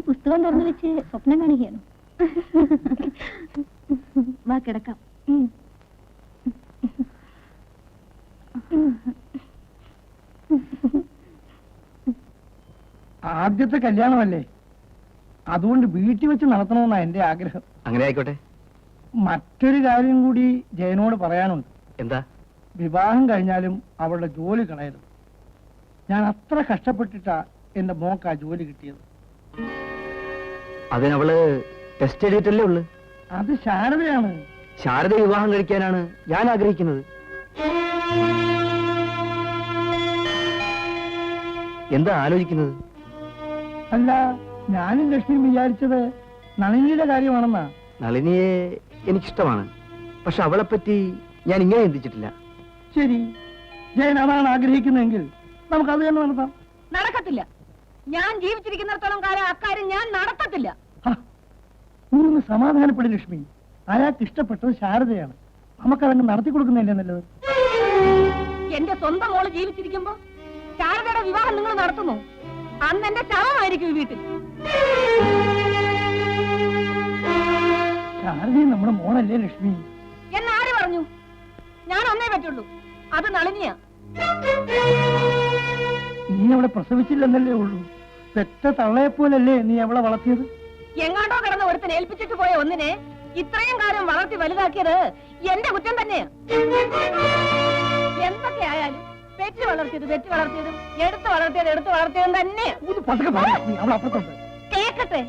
പുസ്തകം തുറന്നു വെച്ച് സ്വപ്നം കാണുകയാണ്. വാ കിടക്കാം. ആദ്യത്തെ കല്യാണമല്ലേ? അതുകൊണ്ട് വീട്ടിൽ വെച്ച് നടത്തണമെന്നാ എന്റെ ആഗ്രഹം. അങ്ങനെ ആയിക്കോട്ടെ. മറ്റൊരു കാര്യം കൂടി ജയനോട് പറയാനുണ്ട്. എന്താ? വിവാഹം കഴിഞ്ഞാലും അവളുടെ ജോലി കളയരുത്. ഞാൻ അത്ര കഷ്ടപ്പെട്ടിട്ടാ എന്റെ മോക്ക് ആ ജോലി കിട്ടിയത്. അതിനവൾ ടെസ്റ്റ് എഴുതിയിട്ടല്ലേ ഉള്ളു? അത് ശാരദയാണ്. ശാരദ വിവാഹം കഴിക്കാനാണ് ഞാൻ ആഗ്രഹിക്കുന്നത്. എന്താ ആലോചിക്കുന്നത്? അല്ല ഞാനും ലക്ഷ്മിയും വിചാരിച്ചത് നളിനിയുടെ കാര്യമാണെന്നാ. നളിനിയെ എനിക്കിഷ്ടമാണ്. പക്ഷെ അവളെപ്പറ്റി ഞാൻ ഇങ്ങനെ ചിന്തിച്ചിട്ടില്ല. ശരി. ജയൻ അതാണ് ആഗ്രഹിക്കുന്നതെങ്കിൽ നമുക്ക് അത് തന്നെ നടത്താം. നടക്കത്തില്ല. ഞാൻ ജീവിച്ചിരിക്കുന്നിടത്തോളം കാലം അക്കാര്യം ഞാൻ നടത്തത്തില്ല. നീ ഒന്ന് സമാധാനപ്പെടും ലക്ഷ്മി. അയാൾക്ക് ഇഷ്ടപ്പെട്ടത് ശാരദയാണ്. നമുക്കതങ്ങ് നടത്തി കൊടുക്കുന്നതല്ലേ നല്ലത്? എന്റെ സ്വന്തം മോൾ ജീവിച്ചിരിക്കുമ്പോ ശാരദയുടെ വിവാഹം നിങ്ങൾ നടത്തുന്നു. അന്ന് എന്റെ ശവമായിരിക്കും ഈ വീട്ടിൽ. ശാരദയും നമ്മുടെ മോളല്ലേ ലക്ഷ്മി? എന്നാര് പറഞ്ഞു? ഞാൻ ഒന്നേ പറ്റുള്ളൂ. അത് നളിനിയാ. അവളെ പ്രസവിച്ചില്ലെന്നല്ലേ ഉള്ളൂ. പെറ്റ തള്ളയെപ്പോലല്ലേ നീ അവളെ വളർത്തിയത്? എങ്ങാണ്ടോ കിടന്ന് ഒരുത്തിന് ഏൽപ്പിച്ചിട്ട് പോയ ഒന്നിനെ ഇത്രയും കാലം വളർത്തി വലുതാക്കിയത് എന്റെ കുറ്റം തന്നെയാ. എന്തൊക്കെ ആയാലും പെറ്റ് വളർത്തിയത് പെറ്റ് വളർത്തിയതും എടുത്തു വളർത്തിയത് എടുത്തു വളർത്തിയതും തന്നെയാ. ഒന്ന് പതുക്കെ പറ ലക്ഷ്മി അവൾ അപ്പുറത്തുണ്ട്. കേക്കട്ടെ.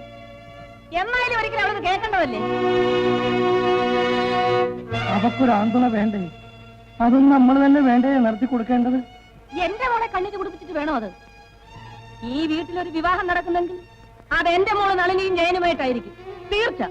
എന്നാലും ഒരിക്കലും അവളത് കേൾക്കേണ്ടതല്ലേ അവക്കൊരു ആന്തണ വേണ്ടേ? അതും നമ്മൾ തന്നെ വേണ്ടേ നടത്തി കൊടുക്കേണ്ടത്? എന്റെ മോളെ കണ്ണിന് കുടിപ്പിച്ചിട്ട് വേണോ അത്? ഈ വീട്ടിലൊരു വിവാഹം നടക്കുന്നെങ്കിൽ അത് എന്റെ മോൾ നളിനിയും ജയനുമായിട്ടായിരിക്കും. തീർച്ച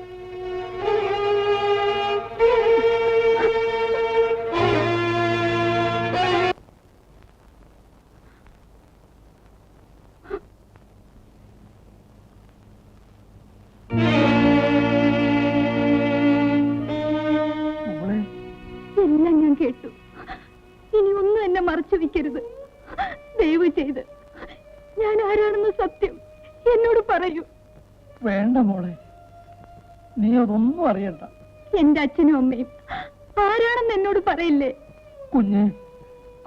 എന്നെ മറച്ചു വെക്കരുത്. ദയവ് ചെയ്ത് ഞാൻ ആരാണെന്ന് സത്യം എന്നോട് പറയൂ. വേണ്ട മോളെ. നീ അതൊന്നും അറിയണ്ട. എന്റെ അച്ഛനും അമ്മയും ആരാണെന്ന് എന്നോട് പറയില്ലേ? കുഞ്ഞ്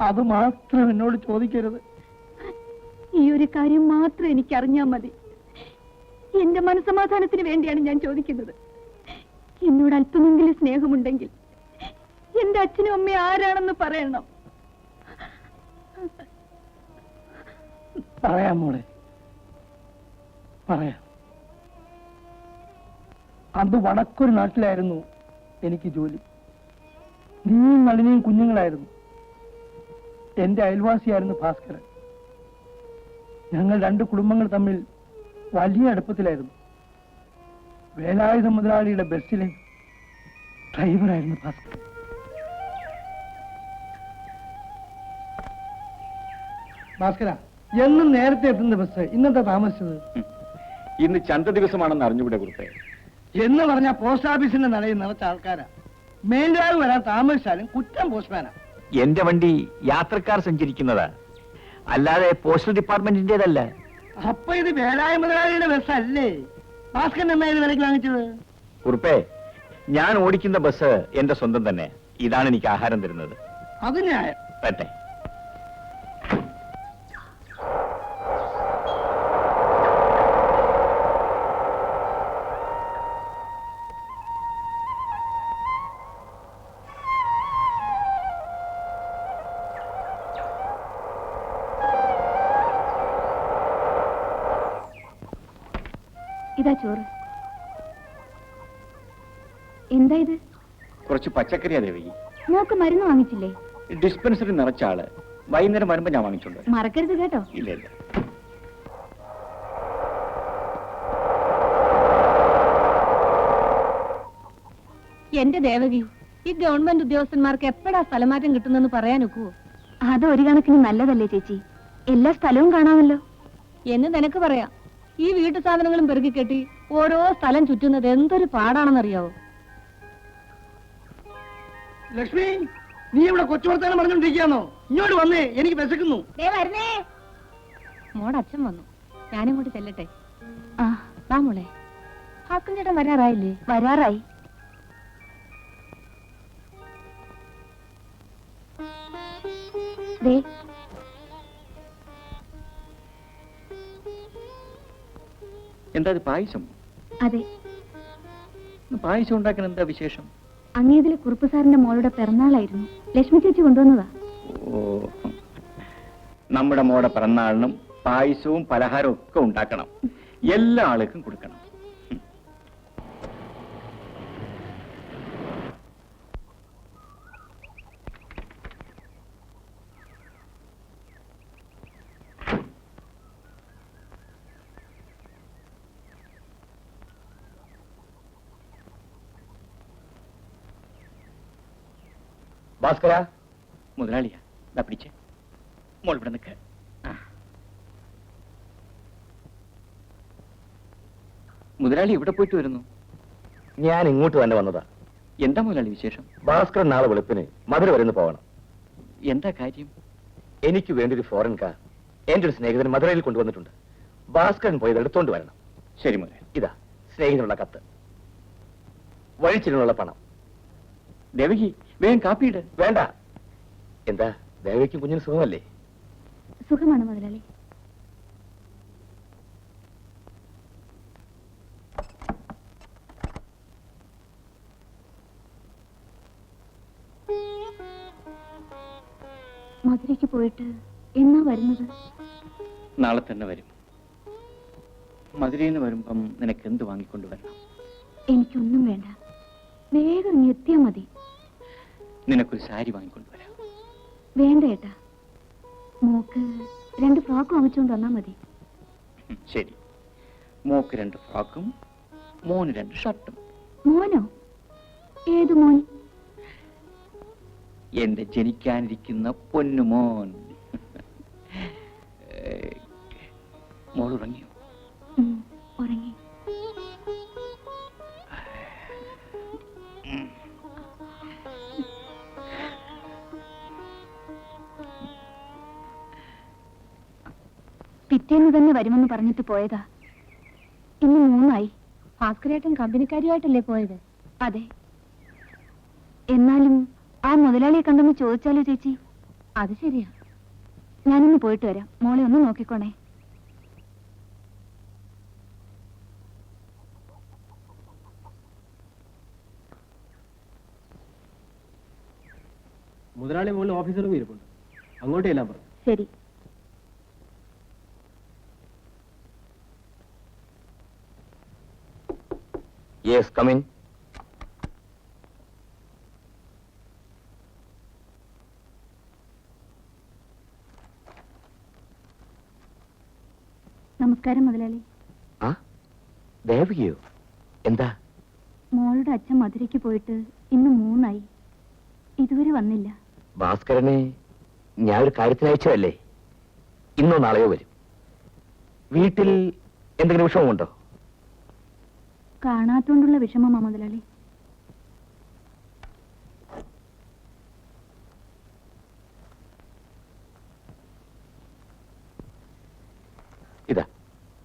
അത് മാത്രം എന്നോട് ചോദിക്കരുത്. ഈ ഒരു കാര്യം മാത്രം എനിക്ക് അറിഞ്ഞാൽ മതി. എന്റെ മനസമാധാനത്തിന് വേണ്ടിയാണ് ഞാൻ ചോദിക്കുന്നത്. എന്നോട് അല്പമെങ്കിലും സ്നേഹമുണ്ടെങ്കിൽ എന്റെ അച്ഛനും അമ്മയും ആരാണെന്ന് പറയണം. പറയാം മോളെ. പറയാം. അത് വടക്കൊരു നാട്ടിലായിരുന്നു എനിക്ക് ജോലി. നീയും നളിനിയും കുഞ്ഞുങ്ങളായിരുന്നു. എന്റെ അയൽവാസിയായിരുന്നു ഭാസ്കരൻ. ഞങ്ങൾ രണ്ട് കുടുംബങ്ങൾ തമ്മിൽ വലിയ അടുപ്പത്തിലായിരുന്നു. വേലായുധ മുതലാളിയുടെ ബസ്സിലെ ഡ്രൈവറായിരുന്നു ഭാസ്കരൻ. ഭാസ്കര എന്നും നേരത്തെ എത്തുന്ന ബസ് ഇന്നത്തെ താമസിച്ചത്? ഇന്ന് ചന്ത ദിവസമാണെന്ന് അറിഞ്ഞുകൂടെ കുറിപ്പേ എന്ന് പറഞ്ഞ പോസ്റ്റ് ഓഫീസിന്റെ നടയിൽ നിറച്ച ആൾക്കാരാ. മേൽരാവ് വരാൻ താമസിച്ചാലും കുറ്റം പോസ്റ്റ്മാനാ എന്റെ വണ്ടി യാത്രക്കാർ സഞ്ചരിക്കുന്നതാ. അല്ലാതെ പോസ്റ്റൽ ഡിപ്പാർട്ട്മെന്റിന്റേതല്ല അപ്പൊ ഇത് വേലായ മുതലാളിയുടെ ബസ് അല്ലേ? ഭാസ്കരൻ എന്നാ ഇത് വിലക്ക് വാങ്ങിച്ചത്? കുറിപ്പേ ഞാൻ ഓടിക്കുന്ന ബസ് എന്റെ സ്വന്തം തന്നെ. ഇതാണ് എനിക്ക് ആഹാരം തരുന്നത്. അത് ന്യായം. പറ്റേ ഇതാ ചോറ്. എന്താ ഇത്? കുറച്ച് പച്ചക്കറിയാ ദേവി. മോക്ക് മരുന്ന് വാങ്ങിച്ചില്ലേ? ഡിസ്പെൻസറി നിറച്ച ആൾ. വൈകുന്നേരം വരുമ്പോ ഞാൻ വാങ്ങിച്ചോണ്ട് മറക്കരുത് കേട്ടോ. ഇല്ല ഇല്ല. എന്റെ ദേവകി ഈ ഗവൺമെന്റ് ഉദ്യോഗസ്ഥന്മാർക്ക് എപ്പോഴാ സ്ഥലമാറ്റം കിട്ടുന്നെന്ന് പറയാൻ ഒക്കുവോ? അത് ഒരു കണക്കിന് നല്ലതല്ലേ ചേച്ചി. എല്ലാ സ്ഥലവും കാണാമല്ലോ. എന്ന് നിനക്ക് പറയാം. ഈ വീട്ടു സാധനങ്ങളും പെറുക്കി കെട്ടി ഓരോ സ്ഥലം ചുറ്റുന്നത് എന്തൊരു പാടാണെന്നറിയാവോ? ലക്ഷ്മി നീ ഇവിടെ കൊച്ചു വർത്താനം പറഞ്ഞോണ്ടിരിക്കാന്നോ ഇങ്ങോട്ട് വന്നേ എനിക്ക് വിശക്കുന്നു. വരുന്നേ. മോടെ അച്ഛൻ വന്നു. ഞാനും കൂടി ചെല്ലട്ടെ. ആ വാ മോളെ. ചേട്ടൻ വരാറായില്ലേ? വരാറായി. ദേ എന്താ ഇത് പായസം? അതെ. പായസം ഉണ്ടാക്കാൻ എന്താ വിശേഷം? അങ്ങേതിലെ കുറുപ്പ് സാറിന്റെ മോളുടെ പിറന്നാളായിരുന്നു. ലക്ഷ്മി ചേച്ചി കൊണ്ടുവന്നതാ. ഓ. നമ്മുടെ മോടെ പിറന്നാളിനും പായസവും പലഹാരവും ഒക്കെ ഉണ്ടാക്കണം. എല്ലാ ആൾക്കും കൊടുക്കണം. ഭാസ്കര. മുതലാളിയാ ഇതാ പിടിച്ച്. മോൾ ഇവിടെ നിൽക്ക മുതലാളി ഇവിടെ പോയിട്ട് വരുന്നു? ഞാൻ ഇങ്ങോട്ട് തന്നെ വന്നതാ. എന്താ മുതലാളി വിശേഷം? ഭാസ്കരൻ നാളെ വെളുപ്പിന് മധുര വരുന്ന് പോകണം എന്താ കാര്യം? എനിക്ക് വേണ്ടി ഒരു ഫോറിൻ കാർ എന്റെ ഒരു സ്നേഹിതൻ മധുരയിൽ കൊണ്ടുവന്നിട്ടുണ്ട്. ഭാസ്കരൻ പോയത് എടുത്തോണ്ട് വരണം. ശരി മുതലാളി. ഇതാ സ്നേഹിതനുള്ള കത്ത്. വഴിച്ചിരുന്നുള്ള പണം. ദേവകി വേഗം കാപ്പിയിട് വേണ്ട. എന്താ ദേവകിക്ക് കുഞ്ഞിന് സുഖമല്ലേ? സുഖമാണ് മുതലാളി. മധുരയ്ക്ക് പോയിട്ട് എന്നാ വരുന്നത്? നാളെ തന്നെ വരും. മധുരയിൽ നിന്ന് വരുമ്പം നിനക്ക് എന്ത് വാങ്ങിക്കൊണ്ട് വരണം? എനിക്കൊന്നും വേണ്ട. വേഗം എത്തിയാ മതി. നിനക്കൊരു സാരി വാങ്ങിക്കൊണ്ടുവരാം. വേണ്ട ഏട്ടാ. മോക്ക് രണ്ട് ഫ്രോക്ക് വാങ്ങിച്ചുകൊണ്ട് വന്നാ മതി. ശരി. മോക്ക് രണ്ട് ഫ്രോക്കും മോന് രണ്ട് ഷർട്ടും. മോനോ? ഏത് മോൻ? എന്റെ ജനിക്കാനിരിക്കുന്ന പൊന്നു മോൻ മോൾ ഉറങ്ങിയോ പിറ്റേന്ന് തന്നെ വരുമെന്ന് പറഞ്ഞിട്ട് പോയതാ. ഇന്ന് മൂന്നായി. ഭാസ്കരേട്ടൻ കമ്പനിക്കാരിയായിട്ടല്ലേ പോയത്? അതെ. എന്നാലും ആ മുതലാളിയെ കണ്ടെന്ന് ചോദിച്ചാലോ ചേച്ചി? അത് ശരിയാ. ഞാനൊന്ന് പോയിട്ട് വരാം. മോളെ ഒന്ന് നോക്കിക്കോണേ. മുതലാളി മുകളിൽ ഓഫീസറും ഇരിപ്പുണ്ട്. അങ്ങോട്ടേ എല്ലാം പറഞ്ഞു ശരി. യെസ് കമിൻ നമസ്കാരം മുതലാളി. ആ? ദേവകിയോ എന്താ? മോളുടെ അച്ഛൻ മധുരയ്ക്ക് പോയിട്ട് ഇന്ന് മൂന്നായി. ഇതുവരെ വന്നില്ല. ഭാസ്കരനെ ഞാൻ ഒരു കാര്യത്തിന് അയച്ചതല്ലേ? ഇന്നോ നാളെയോ വരും. വീട്ടിൽ എന്തെങ്കിലും വിഷമമുണ്ടോ? കാണാത്തോണ്ടുള്ള വിഷമമാ മുതലാളി. ഇതാ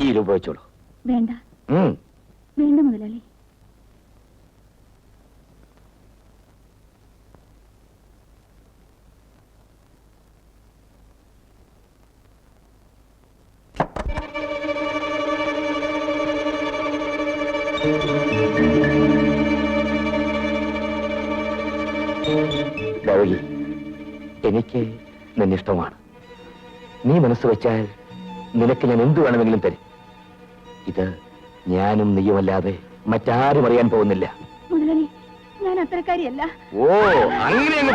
ഈ രൂപ വെച്ചോളൂ. വേണ്ട. വേണ്ട മുതലാളി. ദേവകി എനിക്ക് നിന്നിഷ്ടമാണ് നീ മനസ്സ് വെച്ചാൽ നിനക്ക് ഞാൻ എന്തു വേണമെങ്കിലും തരും. ഇത് ഞാനും നീയുമല്ലാതെ മറ്റാരും അറിയാൻ പോകുന്നില്ല. ഞാൻ അത്തരക്കാരിയല്ല. ഓ അങ്ങനെ അങ്ങ്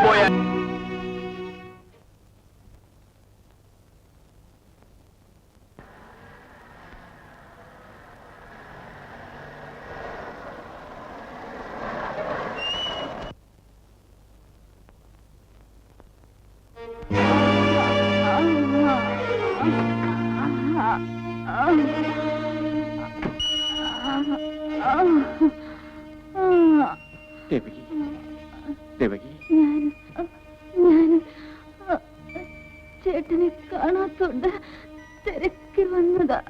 തിരക്കി വന്നതാ.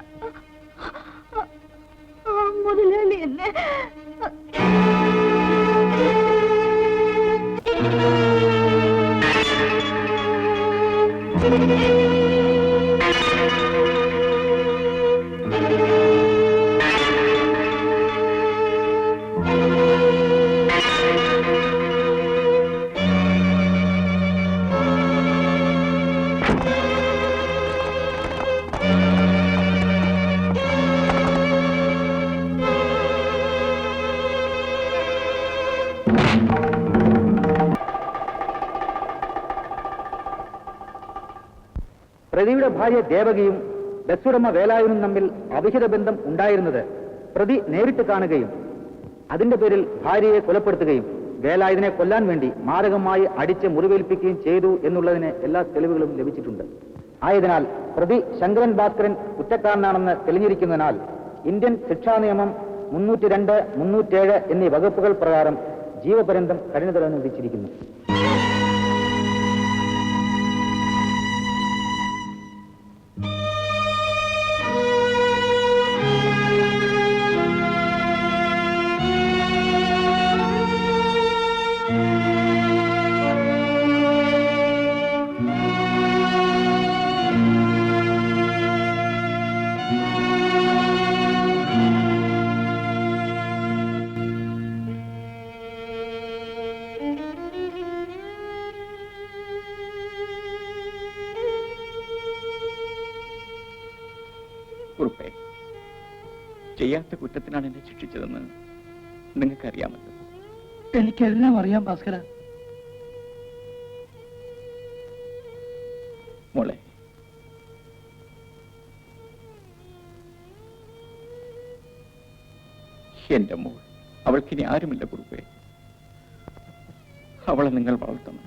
പ്രതിയുടെ ഭാര്യ ദേവകിയും ബസ്സുടമ വേലായുനും തമ്മിൽ അവിഹിത ബന്ധം ഉണ്ടായിരുന്നത് പ്രതി നേരിട്ട് കാണുകയും അതിന്റെ പേരിൽ ഭാര്യയെ കൊലപ്പെടുത്തുകയും വേലായുധനെ കൊല്ലാൻ വേണ്ടി മാരകമായി അടിച്ച് മുറിവേൽപ്പിക്കുകയും ചെയ്തു എന്നുള്ളതിന് എല്ലാ തെളിവുകളും ലഭിച്ചിട്ടുണ്ട്. ആയതിനാൽ പ്രതി ശങ്കരൻ ഭാസ്കരൻ കുറ്റക്കാരനാണെന്ന് തെളിഞ്ഞിരിക്കുന്നതിനാൽ ഇന്ത്യൻ ശിക്ഷാ നിയമം മുന്നൂറ്റി രണ്ട് മുന്നൂറ്റേഴ് എന്നീ വകുപ്പുകൾ പ്രകാരം ജീവപര്യന്തം കഠിന വിധിച്ചിരിക്കുന്നു. ചെയ്യാത്ത കുറ്റത്തിനാണ് എന്നെ ശിക്ഷിച്ചതെന്ന് നിങ്ങൾക്കറിയാമല്ലോ. എനിക്കെല്ലാം അറിയാം ഭാസ്കര. മോളെ എന്റെ മോൾ അവൾക്കിനി ആരുമില്ല കുറുപ്പേ അവളെ നിങ്ങൾ വളർത്തണം.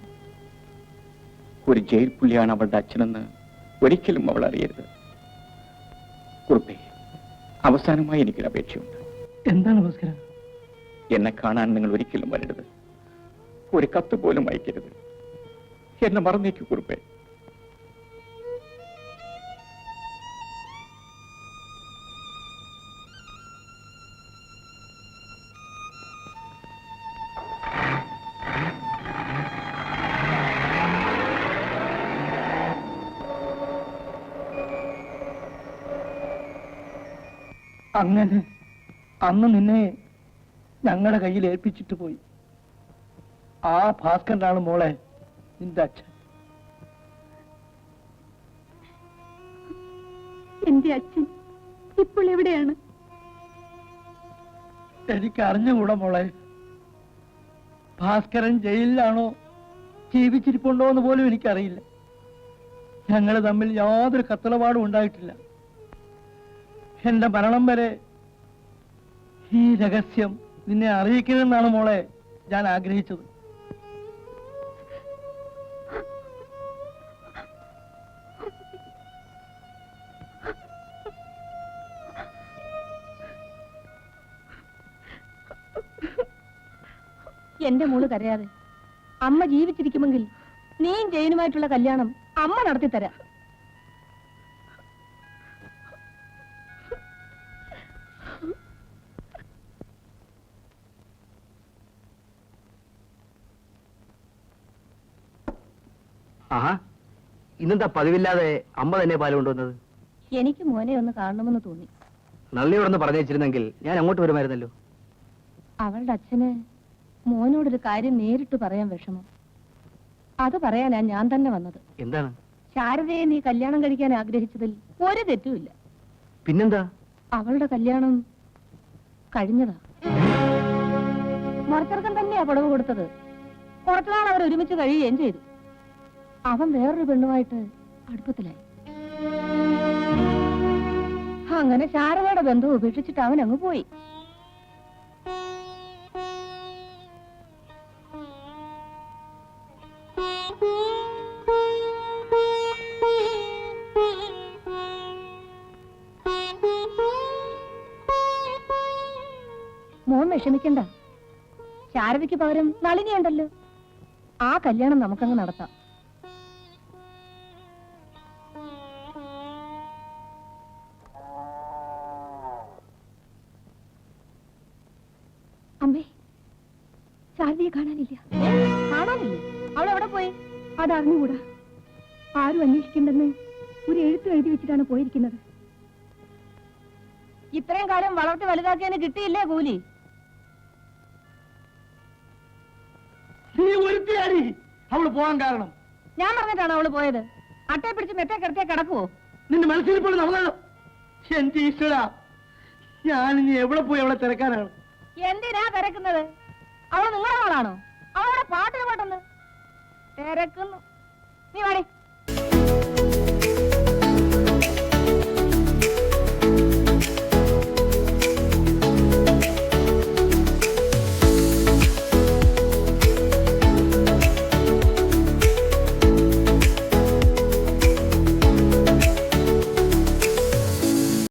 ഒരു ജയിൽ പുള്ളിയാണ് അവളുടെ അച്ഛനെന്ന് ഒരിക്കലും അവൾ അറിയരുത്. അവസാനമായി എനിക്കൊരു അപേക്ഷയുണ്ട്. എന്താണ് ഭാസ്കര? എന്നെ കാണാൻ നിങ്ങൾ ഒരിക്കലും വരരുത്. ഒരു കത്ത് പോലും അയക്കരുത്. എന്നെ മറന്നേക്കു കുറുപ്പേ. അങ്ങനെ അന്ന് നിന്നെ ഞങ്ങളുടെ കയ്യിൽ ഏൽപ്പിച്ചിട്ട് പോയി. ആ ഭാസ്കരനാണ് മോളെ നിന്റെ അച്ഛൻ. എന്റെ അച്ഛൻ ഇപ്പോൾ എവിടെയാണ്? എനിക്ക് അറിഞ്ഞുകൂടാ മോളെ. ഭാസ്കരൻ ജയിലിലാണോ ജീവിച്ചിരിപ്പുണ്ടോ എന്ന് പോലും എനിക്കറിയില്ല. ഞങ്ങൾ തമ്മിൽ യാതൊരു കത്തളപാടും ഉണ്ടായിട്ടില്ല. എന്റെ മരണം വരെ ഈ രഹസ്യം നിന്നെ അറിയിക്കണമെന്നാണ് മോളെ ഞാൻ ആഗ്രഹിച്ചത്. എന്റെ മോൾ കരയാതെ. അമ്മ ജീവിച്ചിരിക്കുമെങ്കിൽ നീയും ജയനുമായിട്ടുള്ള കല്യാണം അമ്മ നടത്തി തരാം ഇന്നെന്താ പതിവില്ലാതെ അമ്മ തന്നെ പാൽ കൊണ്ടുവന്നത്? എനിക്ക് മോനെ ഒന്ന് കാണണമെന്ന് തോന്നി. നള്ളിയോടൊന്ന് പറഞ്ഞു വെച്ചിരുന്നെങ്കിൽ ഞാൻ അങ്ങോട്ട് വരുമായിരുന്നല്ലോ. അവളുടെ അച്ഛന് മോനോടൊരു കാര്യം നേരിട്ട് പറയാൻ വിഷമം. അത് പറയാനാ ഞാൻ തന്നെ വന്നത്. എന്താണ്? ശാരദയെ നീ കല്യാണം കഴിക്കാൻ ആഗ്രഹിച്ചതിൽ ഒരു തെറ്റുമില്ല. പിന്നെന്താ? അവളുടെ കല്യാണം കഴിഞ്ഞതാ. മുറച്ചെറുക്കൻ തന്നെയാ പുടവ് കൊടുത്തത്. കുറച്ചുനാൾ അവർ ഒരുമിച്ച് കഴിയുകയും ചെയ്തു. അവൻ വേറൊരു പെണ്ണുമായിട്ട് അടുപ്പത്തിലായി. അങ്ങനെ ശാരദയുടെ ബന്ധം ഉപേക്ഷിച്ചിട്ട് അവൻ അങ്ങ് പോയി. മോൻ വിഷമിക്കണ്ട. ശാരദയ്ക്ക് പകരം നളിനിയുണ്ടല്ലോ. ആ കല്യാണം നമുക്കങ്ങ് നടത്താം. ഭാരതിയെ കാണാനില്ല. കാണാനില്ലേ? അവൾ എവിടെ പോയി? അതറിഞ്ഞുകൂടാ. ആരും അന്വേഷിക്കണ്ടെന്ന് ഒരു എഴുത്ത് എഴുതി വെച്ചിട്ടാണ് പോയിരിക്കുന്നത്. ഇത്രയും കാലം വളർത്തി വലുതാക്കിയതിന് കിട്ടിയില്ലേ കൂലി? നീ ഒരുത്തിയാടി. അവൾ പോകാൻ കാരണം. ഞാൻ പറഞ്ഞിട്ടാണ് അവൾ പോയത്? അട്ടയെ പിടിച്ച് മെറ്റേ കിടത്തിയ കിടക്കുവോ? നിന്റെ മനസ്സിൽ പോലും നമ്മളാണ് എന്റെ ഈശ്വര. ഞാൻ ഇനി എവിടെ പോയി അവളെ തിരക്കാനാണ്? എന്തിനാ തിരക്കുന്നത്? അവൾ നിങ്ങളുടെ മോളാണോ അവളുടെ പാട്ടിന് പാട്ടെന്ന് തിരക്കുന്നു. നീ വേണേ